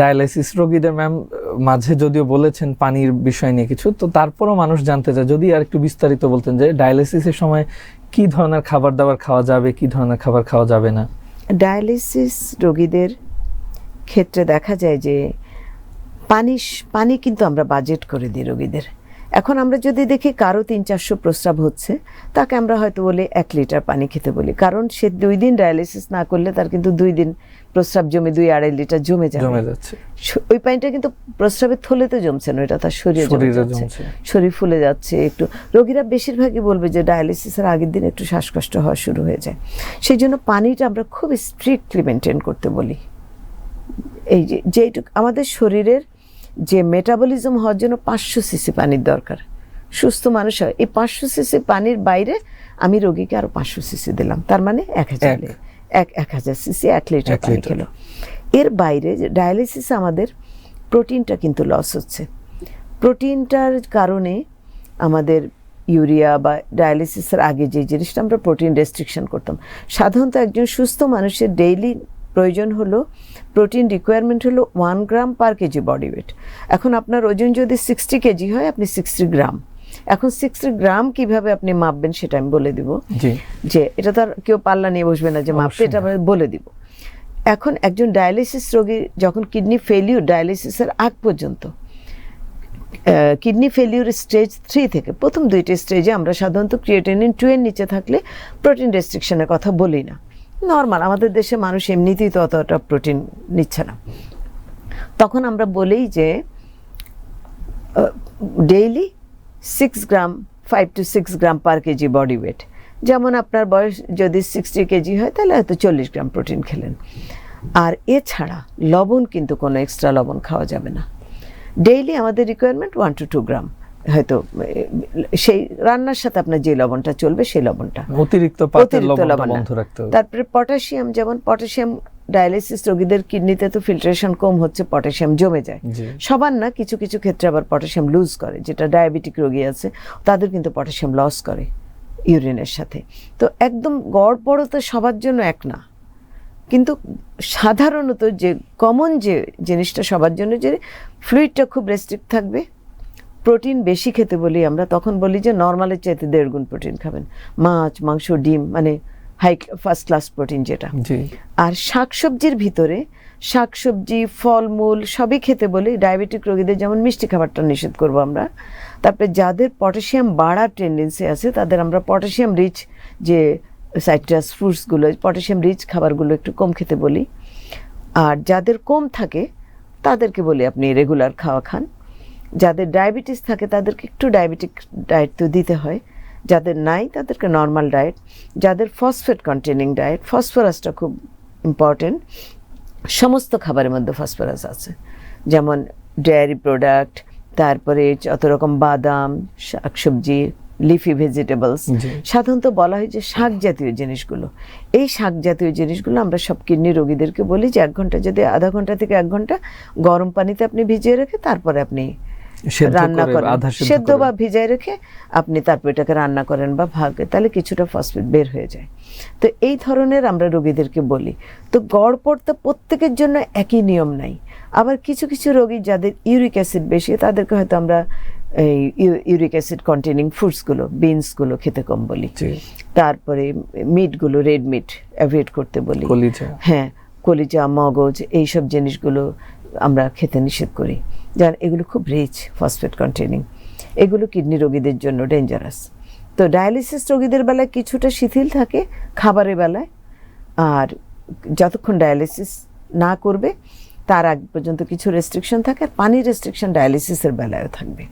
Dialysis রোগীদের ma'am, মাঝে যদিও বলেছেন পানির বিষয় নিয়ে কিছু, তো তারপরও মানুষ জানতে চায়। যদি আর একটু বিস্তারিত বলতেন যে ডায়ালাইসিসের সময় কি ধরনের খাবার দাবার খাওয়া যাবে, কি ধরনের খাবার খাওয়া যাবে না? ডায়ালিসিস রোগীদের ক্ষেত্রে দেখা যায় যে পানি পানি কিন্তু আমরা বাজেট করে দিই রোগীদের। এখন আমরা যদি দেখি কারও তিন চারশো প্রস্রাব হচ্ছে তাকে আমরা হয়তো বলি এক লিটার পানি খেতে বলি। কারণ সে দুই দিন ডায়ালিসিস না করলে তার কিন্তু দুই দিন প্রস্রাব জমে দুই আড়াই লিটার জমে যাচ্ছে। ওই পানিটা কিন্তু প্রস্রাবের থলেতে জমছে না এটা তার শরীরে জমছে। শরীর ফুলে যাচ্ছে একটু রোগীরা বেশিরভাগই বলবে যে ডায়ালিসিসের আগের দিন একটু শ্বাসকষ্ট হওয়া শুরু হয়ে যায়। সেই জন্য পানিটা আমরা খুব স্ট্রিক্টলি মেনটেন করতে বলি। এই যে যেটুকু আমাদের শরীরের যে মেটাবলিজম হওয়ার জন্য পাঁচশো সিসি পানির দরকার। সুস্থ মানুষ হয়। এই পাঁচশো সিসি পানির বাইরে আমি রোগীকে আরও পাঁচশো সিসি দিলাম। তার মানে এক হাজার এক। এক হাজার সিসি এক লিটার পানি। খেলো। এর বাইরে ডায়ালিসিসে আমাদের প্রোটিনটা কিন্তু লস হচ্ছে। প্রোটিনটার কারণে আমাদের ইউরিয়া বা ডায়ালিসিসের আগে যে জিনিসটা আমরা প্রোটিন রেস্ট্রিকশন করতাম সাধারণত একজন সুস্থ মানুষের ডেইলি প্রয়োজন হলো প্রোটিন রিকোয়ারমেন্ট হলো one gram per kg body weight এখন আপনার ওজন যদি সিক্সটি কেজি হয় আপনি সিক্সটি গ্রাম এখন সিক্সটি গ্রাম কীভাবে আপনি মাপবেন সেটা আমি বলে দিব। যে এটা তো আর কেউ পাল্লা নিয়ে বসবে না যে মাপবে এটা আমরা বলে দিব। এখন একজন ডায়ালিসিস রোগী যখন কিডনি ফেলিউর ডায়ালিসিসের আগ পর্যন্ত কিডনি ফেলিউর স্টেজ থ্রি থেকে প্রথম দুইটি স্টেজে আমরা সাধারণত ক্রিয়েটিনিন টু এর নিচে থাকলে প্রোটিন রেস্ট্রিকশনের কথা বলি না। নর্মাল আমাদের দেশে মানুষ এমনিতেই তো অতটা প্রোটিন নিচ্ছে না। তখন আমরা বলি যে daily six gram five to six gram per kg body weight যেমন আপনার বয়স যদি সিক্সটি কেজি হয়, তাহলে হয়তো চল্লিশ গ্রাম প্রোটিন খেলেন। আর এছাড়া লবণ কিন্তু কোনো এক্সট্রা লবণ খাওয়া যাবে না। ডেইলি আমাদের requirement one to two gram হয়তো সেই রান্নার সাথে আপনার যে লবণটা চলবে সেই লবণটা। অতিরিক্ত লবণ তারপরে পটাশিয়াম যেমন পটাশিয়াম ডায়ালিসিস রোগীদের কিডনিতে তো ফিল্ট্রেশন কম হচ্ছে পটাশিয়াম জমে যায়। সবার না কিছু কিছু ক্ষেত্রে আবার পটাশিয়াম লুজ করে যেটা ডায়াবেটিক রোগী আছে তাদের কিন্তু পটাশিয়াম লস করে ইউরিনের সাথে। তো একদম গড় বড় তো সবার জন্য এক না। কিন্তু সাধারণত যে কমন যে জিনিসটা সবার জন্য যে ফ্লুইডটা খুব রেস্ট্রিক্ট থাকবে প্রোটিন বেশি খেতে বলি আমরা তখন বলি যে নর্মালের চাইতে দেড় গুণ প্রোটিন খাবেন। মাছ মাংস ডিম মানে হাই ফার্স্ট ক্লাস প্রোটিন যেটা। আর শাকসবজির ভিতরে শাকসবজি ফলমূল সবই খেতে বলি ডায়াবেটিক রোগীদের যেমন মিষ্টি খাবারটা নিষেধ করব আমরা তারপরে যাদের পটাশিয়াম বাড়ার টেন্ডেন্সি আছে তাদের আমরা পটাশিয়াম রিচ যে সাইট্রাস ফ্রুটসগুলো পটাশিয়াম রিচ খাবারগুলো একটু কম খেতে বলি। আর যাদের কম থাকে তাদেরকে বলি আপনি রেগুলার খাওয়া খান। যাদের ডায়াবেটিস থাকে তাদেরকে একটু ডায়াবেটিক ডায়েট তো দিতে হয়। যাদের নাই তাদেরকে নর্মাল ডায়েট। যাদের ফসফেট কন্টেনিং ডায়েট ফসফরাসটা খুব ইম্পর্টেন্ট। সমস্ত খাবারের মধ্যে ফসফরাস আছে। যেমন ডেয়ারি প্রোডাক্ট তারপরে যত রকম বাদাম শাকসবজি লিফি ভেজিটেবলস। সাধারণত বলা হয় যে শাক জাতীয় জিনিসগুলো। এই শাক জাতীয় জিনিসগুলো আমরা সব কিডনি রোগীদেরকে বলি যে এক ঘণ্টা যদি আধা ঘণ্টা থেকে এক ঘণ্টা গরম পানিতে আপনি ভিজিয়ে রেখে তারপরে আপনি রান্না করেন। সেদ্ধ বা ভিজায় রেখে আপনি তারপর এটাকে রান্না করেন বা ভাগে তাহলে কিছুটা ফসফেট বের হয়ে যায়। তো এই ধরনের আমরা রোগীদেরকে বলি। তো গড়পড় তো প্রত্যেকের জন্য একই নিয়ম নাই। আবার কিছু কিছু রোগী যাদের ইউরিক অ্যাসিড বেশি তাদেরকে হয়তো আমরা এই ইউরিক অ্যাসিড কন্টেনিং ফুডসগুলো বিনসগুলো খেতে কম বলি। তারপরে মিটগুলো রেড মিট অ্যাভয়েড করতে বলি। হ্যাঁ কলিজা মগজ এইসব জিনিসগুলো আমরা খেতে নিষেধ করি। যার এগুলো খুব রিচ ফসফেট কন্টেনিং এগুলো কিডনি রোগীদের জন্য ডেঞ্জারাস তো ডায়ালিসিস রোগীদের বেলায় কিছুটা শিথিল থাকে খাবারের বেলায়। আর যতক্ষণ ডায়ালিসিস না করবে, তার আগ পর্যন্ত কিছু রেস্ট্রিকশন থাকে। আর পানির রেস্ট্রিকশন ডায়ালিসিসের বেলায়ও থাকবে।